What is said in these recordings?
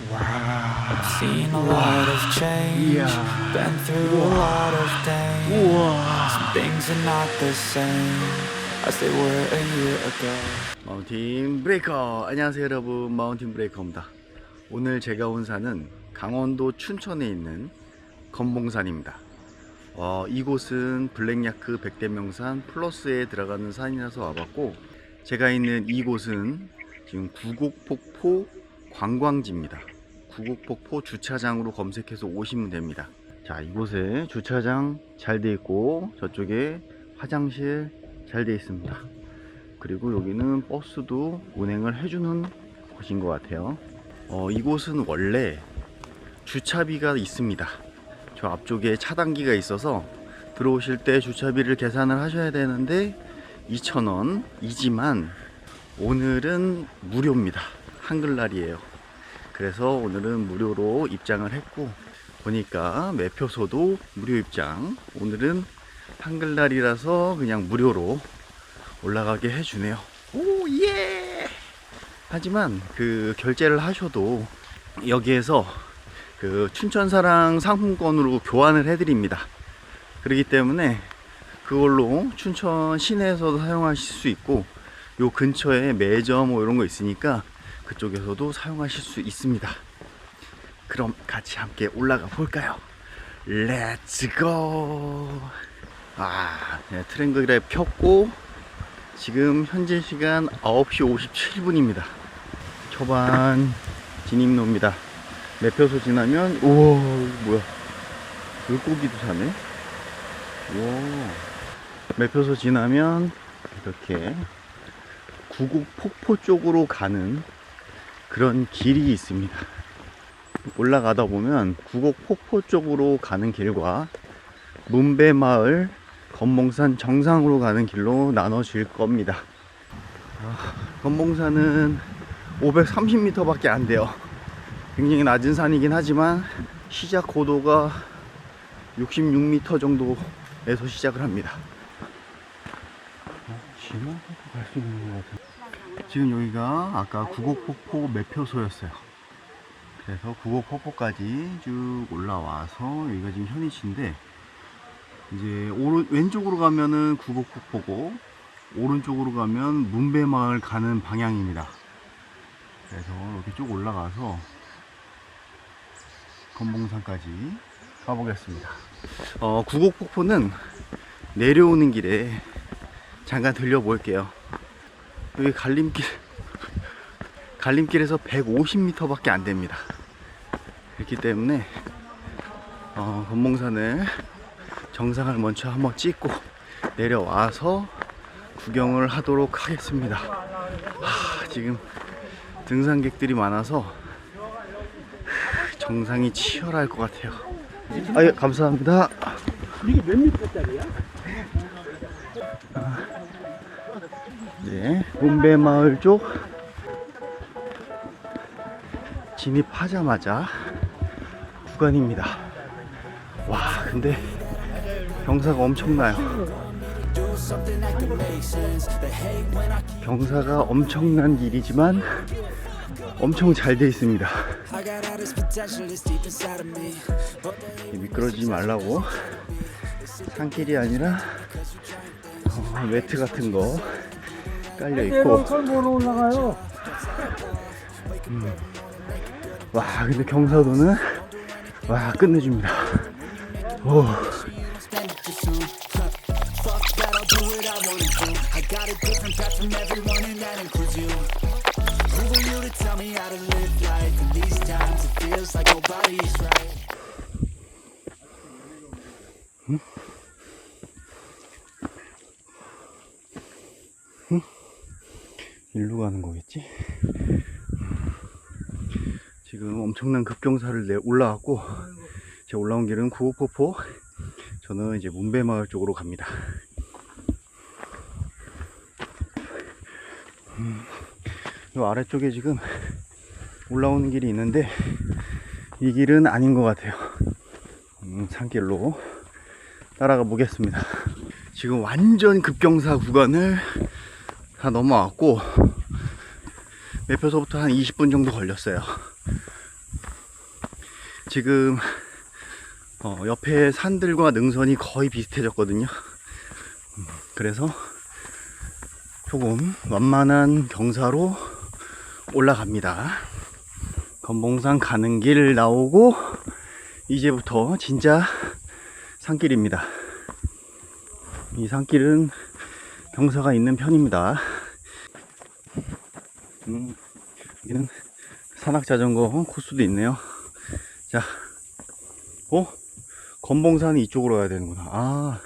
I've seen a lot of change, been through a lot of pain. Some things are not the same as they were a year ago. 마운틴 브레이커 안녕하세요 여러분. 마운틴 브레이커입니다. 오늘 제가 온 산은 강원도 춘천에 있는 건봉산입니다. 어, 이곳은 블랙야크 백대명산 플러스에 들어가는 산이라서 와봤고 제가 있는 이곳은 지금 구곡폭포 관광지입니다 구곡폭포 주차장으로 검색해서 오시면 됩니다 자 이곳에 주차장 잘 돼 있고 저쪽에 화장실 잘 돼 있습니다 그리고 여기는 버스도 운행을 해주는 곳인 것 같아요. 어, 이곳은 원래 주차비가 있습니다. 저 앞쪽에 차단기가 있어서 들어오실 때 주차비를 계산을 하셔야 되는데 2,000원이지만 오늘은 무료입니다. 한글날이에요. 그래서 오늘은 무료로 입장을 했고 보니까 매표소도 무료 입장. 오늘은 한글날이라서 그냥 무료로 올라가게 해주네요. 오, 예! 하지만 그 결제를 하셔도 여기에서 그 춘천사랑 상품권으로 교환을 해드립니다. 그렇기 때문에 그걸로 춘천 시내에서도 사용하실 수 있고 요 근처에 매점 뭐 이런 거 있으니까 그쪽에서도 사용하실 수 있습니다. 그럼 같이 함께 올라가 볼까요? 렛츠고! 아, 네, 트랭글에 폈고 지금 현재 시간 9시 57분입니다. 초반 진입로입니다. 매표소 지나면 우와 뭐야 물고기도 사네. 와 매표소 지나면 이렇게 구곡 폭포 쪽으로 가는 그런 길이 있습니다. 올라가다 보면 구곡 폭포 쪽으로 가는 길과 문배마을 건봉산 정상으로 가는 길로 나눠질 겁니다. 아, 건봉산은 530m 밖에 안 돼요. 굉장히 낮은 산이긴 하지만 시작 고도가 66m 정도에서 시작을 합니다. 지나서 갈수 있는 것 같아요. 지금 여기가 아까 구곡폭포 매표소였어요. 그래서 구곡폭포까지 쭉 올라와서 여기가 지금 현위치인데 이제 오른 왼쪽으로 가면은 구곡폭포고 오른쪽으로 가면 문배마을 가는 방향입니다. 그래서 이렇게 쭉 올라가서 건봉산까지 가보겠습니다. 어, 구곡폭포는 내려오는 길에 잠깐 들려볼게요. 여기 갈림길 갈림길에서 150m밖에 안 됩니다. 그렇기 때문에 어, 건봉산을 정상을 먼저 한번 찍고 내려와서 구경을 하도록 하겠습니다. 하, 지금 등산객들이 많아서 정상이 치열할 것 같아요. 아, 예, 감사합니다. 이게 몇 미터짜리야? 네, 문배마을 쪽 진입하자마자 구간입니다. 와, 근데 경사가 엄청나요. 경사가 엄청난 길이지만 엄청 잘 돼 있습니다. 미끄러지지 말라고 산길이 아니라 어, 매트 같은 거 깔려 있고 걸고 올라가요. 와 근데 경사도는 와 끝내줍니다 오 tell me how to live life? These times, it feels like nobody's right. 일로 가는 거겠지? 지금 엄청난 급경사를 내 올라왔고 제가 올라온 길은 구호포포. 저는 이제 문배마을 쪽으로 갑니다. 음, 이 아래쪽에 지금 올라오는 길이 있는데 이 길은 아닌 것 같아요. 음, 산길로 따라가 보겠습니다. 지금 완전 급경사 구간을 다 넘어왔고 매표소부터 한 20분 정도 걸렸어요 지금 어, 옆에 산들과 능선이 거의 비슷해졌거든요. 음, 그래서 조금 완만한 경사로 올라갑니다. 건봉산 가는 길 나오고 이제부터 진짜 산길입니다. 이 산길은 경사가 있는 편입니다. 음, 여기는 산악 자전거 코스도 있네요. 자, 어? 건봉산이 이쪽으로 가야 되는구나. 아,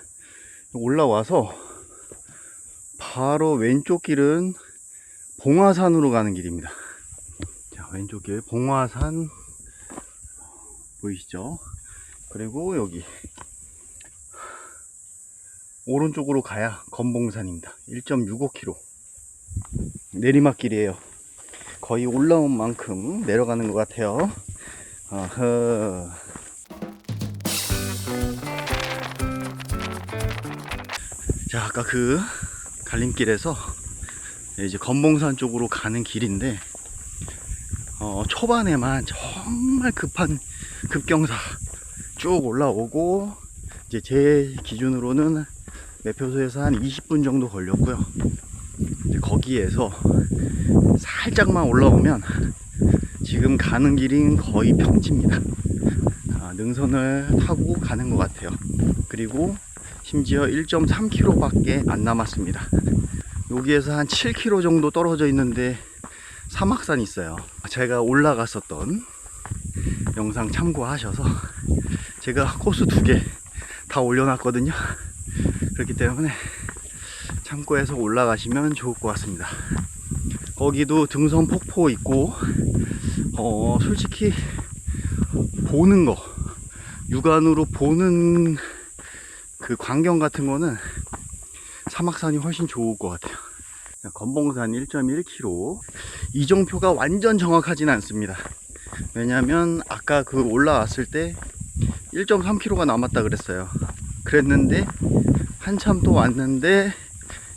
올라와서 바로 왼쪽 길은 봉화산으로 가는 길입니다. 자, 왼쪽 길 봉화산 보이시죠? 그리고 여기 오른쪽으로 가야 건봉산입니다. 1.65km 내리막길이에요. 거의 올라온 만큼 내려가는 것 같아요. 어허. 자, 아까 그 갈림길에서 이제 건봉산 쪽으로 가는 길인데, 어, 초반에만 정말 급한 급경사 쭉 올라오고, 이제 제 기준으로는 매표소에서 한 20분 정도 걸렸고요. 거기에서 살짝만 올라오면 지금 가는 길인 거의 평지입니다. 아, 능선을 타고 가는 것 같아요. 그리고 심지어 1.3km 밖에 안 남았습니다. 여기에서 한 7km 정도 떨어져 있는데 사막산이 있어요. 제가 올라갔었던 영상 참고하셔서 제가 코스 두 개 다 올려놨거든요. 그렇기 때문에 참고해서 올라가시면 좋을 것 같습니다. 거기도 등선 폭포 있고, 어, 솔직히 보는 거, 육안으로 보는 그 광경 같은 거는 사막산이 훨씬 좋을 것 같아요. 자, 건봉산 1.1km. 이정표가 완전 정확하진 않습니다. 왜냐면 아까 그 올라왔을 때 1.3km가 남았다 그랬어요. 그랬는데 한참 또 왔는데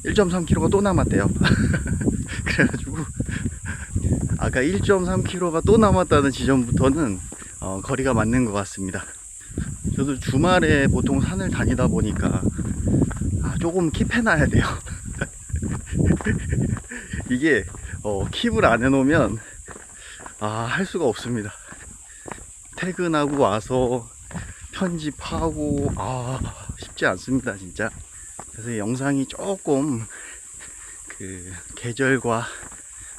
1.3km가 또 남았대요. 그래가지고 아까 1.3km가 또 남았다는 지점부터는 어, 거리가 맞는 것 같습니다. 저도 주말에 보통 산을 다니다 보니까 아, 조금 킵해놔야 돼요. 이게 어, 킵을 안 해놓으면 아, 할 수가 없습니다. 퇴근하고 와서 편집하고 아 쉽지 않습니다 진짜. 그래서 영상이 조금 그 계절과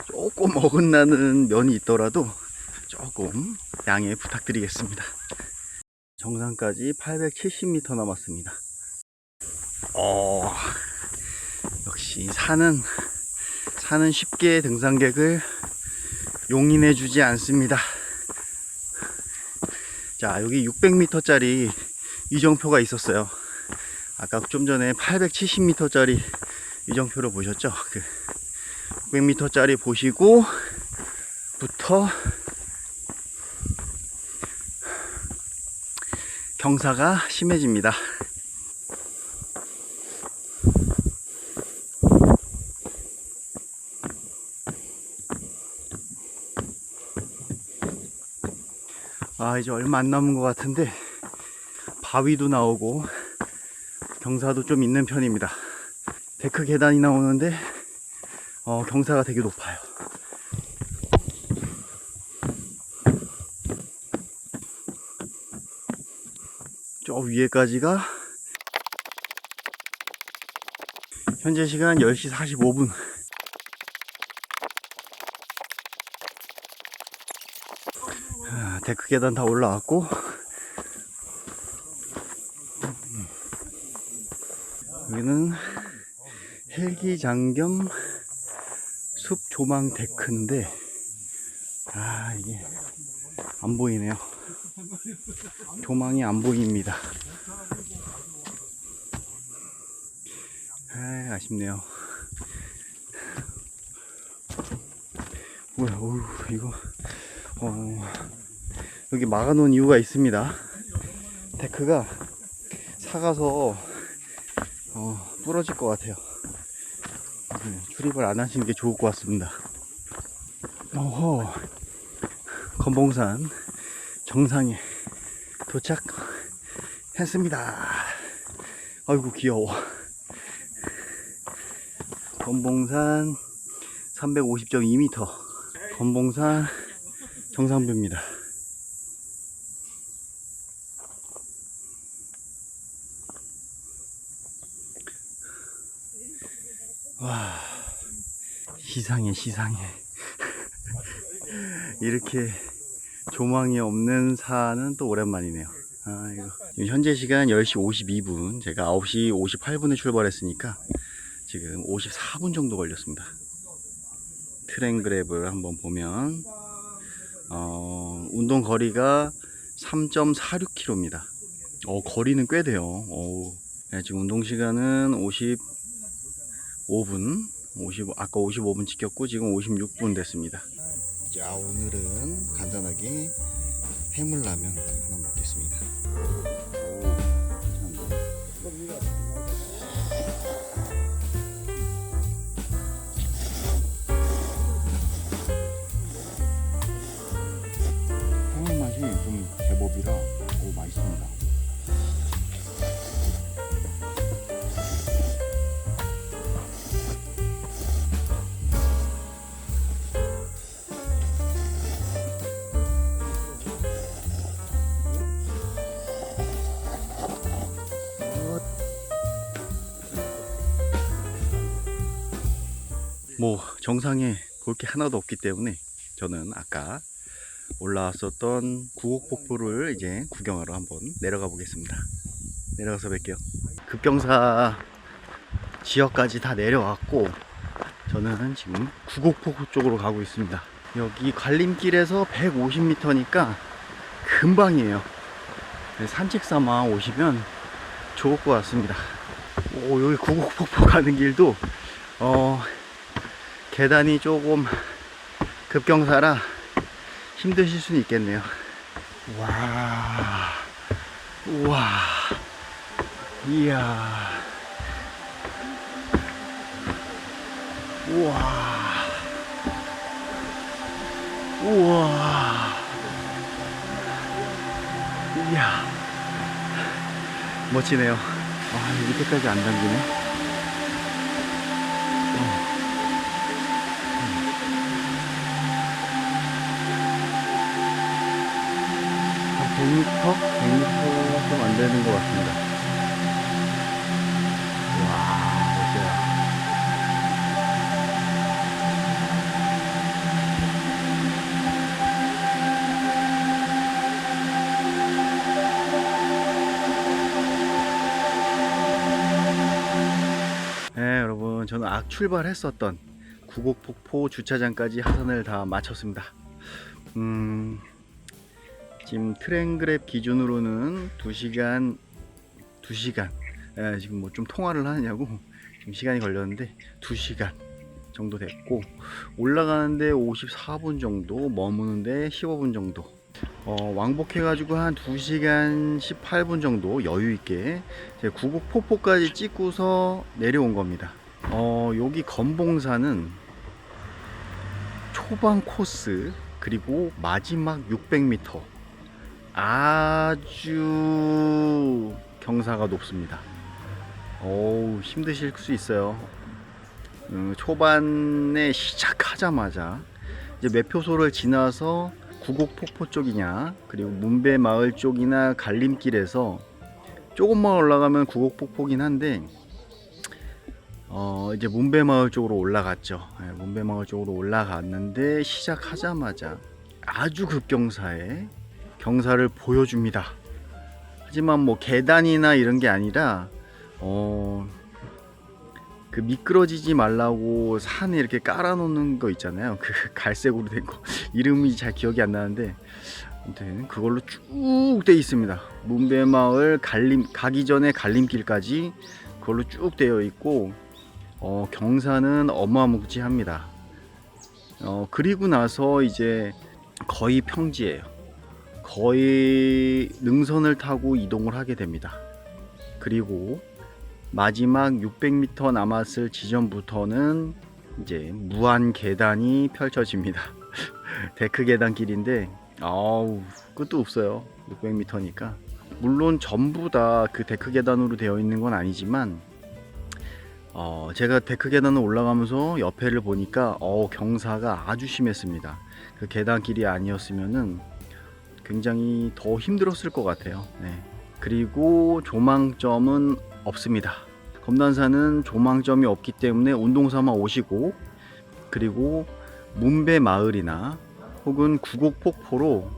조금 어긋나는 면이 있더라도 조금 양해 부탁드리겠습니다. 정상까지 870m 남았습니다. 어 역시 산은 산은 쉽게 등산객을 용인해 주지 않습니다 자, 여기 600m짜리 이정표가 있었어요. 아까 좀 전에 870m짜리 이정표를 보셨죠? 그 600m짜리 보시고 부터 경사가 심해집니다. 아 이제 얼마 안 남은 것 같은데 바위도 나오고 경사도 좀 있는 편입니다. 데크 계단이 나오는데 어, 경사가 되게 높아요. 저 위에까지가 현재 시간 10시 45분 데크 계단 다 올라왔고. 여기는 헬기장 겸 숲 조망 데크인데 아 이게 안 보이네요. 조망이 안 보입니다. 아 아쉽네요. 뭐야 어우 이거 어, 여기 막아놓은 이유가 있습니다. 데크가 사가서 어, 부러질 것 같아요. 네, 출입을 안 하시는 게 좋을 것 같습니다. 어허, 건봉산 정상에 도착했습니다. 아이고 귀여워. 건봉산 350.2m 건봉산 정상뷰입니다. 시상해 시상해 이렇게 조망이 없는 산은 또 오랜만이네요. 아, 이거. 현재 시간 10시 52분. 제가 9시 58분에 출발했으니까 지금 54분 정도 걸렸습니다. 트랭그랩을 한번 보면, 어, 운동 거리가 3.46km입니다. 어, 거리는 꽤 돼요. 어, 네, 지금 운동 시간은 55분. 50, 아까 55분 찍혔고, 지금 56분 됐습니다. 자 오늘은 간단하게 해물라면 하나 먹겠습니다. 해물 맛이 좀 제법이라 오 맛있습니다 뭐 정상에 볼 게 하나도 없기 때문에 저는 아까 올라왔었던 구곡폭포를 이제 구경하러 한번 내려가 보겠습니다. 내려가서 뵐게요. 급경사 지역까지 다 내려왔고 저는 지금 구곡폭포 쪽으로 가고 있습니다. 여기 관림길에서 150m니까 금방이에요. 산책 삼아 오시면 좋을 것 같습니다. 오, 여기 구곡폭포 가는 길도 어, 계단이 조금 급경사라 힘드실 수는 있겠네요. 와, 우와, 이야, 우와, 우와, 이야, 멋지네요. 아, 밑에까지 안 담기네. 100m? 100m 좀 안 되는 것 같습니다. 네, 여러분, 저는 악 출발했었던 구곡폭포 주차장까지 하산을 다 마쳤습니다. 음, 지금 트랭그랩 기준으로는 2시간 2시간. 예, 지금 뭐 좀 통화를 하느냐고 지금 시간이 걸렸는데 2시간 정도 됐고 올라가는데 54분 정도 머무는데 15분 정도. 어, 왕복해 가지고 한 2시간 18분 정도 여유 있게 제 구곡 폭포까지 찍고서 내려온 겁니다. 어, 여기 건봉산은 초반 코스 그리고 마지막 600m 아주 경사가 높습니다. 어우 힘드실 수 있어요. 음, 초반에 시작하자마자 이제 매표소를 지나서 구곡 폭포 쪽이냐 그리고 문배 마을 쪽이나 갈림길에서 조금만 올라가면 구곡 폭포긴 한데 어 이제 문배 마을 쪽으로 올라갔죠. 예, 문배 마을 쪽으로 올라갔는데 시작하자마자 아주 급경사에 경사를 보여줍니다. 하지만 뭐 계단이나 이런 게 아니라 어. 그 미끄러지지 말라고 산에 이렇게 깔아놓는 거 있잖아요. 그 갈색으로 된 거. 이름이 잘 기억이 안 나는데 아무튼 그걸로 쭉 돼 있습니다. 문배마을 갈림 가기 전에 갈림길까지 그걸로 쭉 되어 있고 어, 경사는 어마무지합니다. 어, 그리고 나서 이제 거의 평지예요. 거의 능선을 타고 이동을 하게 됩니다. 그리고 마지막 600m 남았을 지점부터는 이제 무한 계단이 펼쳐집니다. 데크 계단 길인데 아우 끝도 없어요 600m니까 물론 전부 다 그 데크 계단으로 되어 있는 건 아니지만 어, 제가 데크 계단을 올라가면서 옆에를 보니까 어, 경사가 아주 심했습니다 그 계단길이 아니었으면은 굉장히 더 힘들었을 것 같아요 네. 그리고 조망점은 없습니다 검단산은 조망점이 없기 때문에 운동 삼아 오시고 그리고 문배 마을이나 혹은 구곡폭포로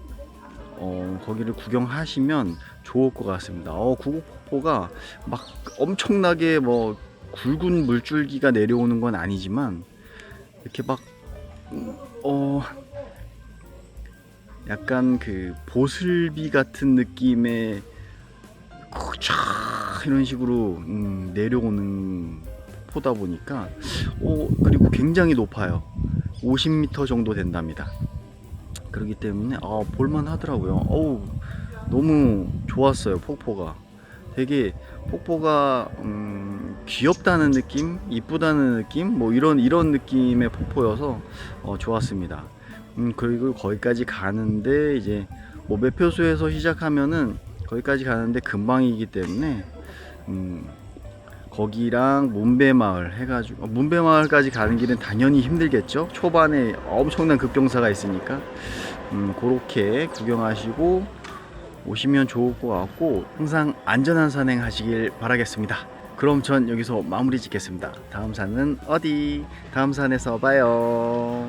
어, 거기를 구경하시면 좋을 것 같습니다. 어, 구곡폭포가 막 엄청나게 뭐 굵은 물줄기가 내려오는 건 아니지만 이렇게 막 음, 어, 약간 그 보슬비 같은 느낌의 쫙 이런 식으로 음, 내려오는 포다 보니까 어, 그리고 굉장히 높아요. 50m 정도 된답니다. 그렇기 때문에 아, 볼만 하더라고요. 어우, 너무 좋았어요, 폭포가. 되게 폭포가 음, 귀엽다는 느낌, 이쁘다는 느낌, 뭐 이런 이런 느낌의 폭포여서 어, 좋았습니다. 음, 그리고 거기까지 가는데 이제 뭐 매표소에서 시작하면은 거기까지 가는데 금방이기 때문에 음, 거기랑 문배마을 해가지고 어, 문배마을까지 가는 길은 당연히 힘들겠죠. 초반에 엄청난 급경사가 있으니까 음, 그렇게 구경하시고 오시면 좋을 것 같고 항상 안전한 산행 하시길 바라겠습니다. 그럼 전 여기서 마무리 짓겠습니다. 다음 산은 어디? 다음 산에서 봐요.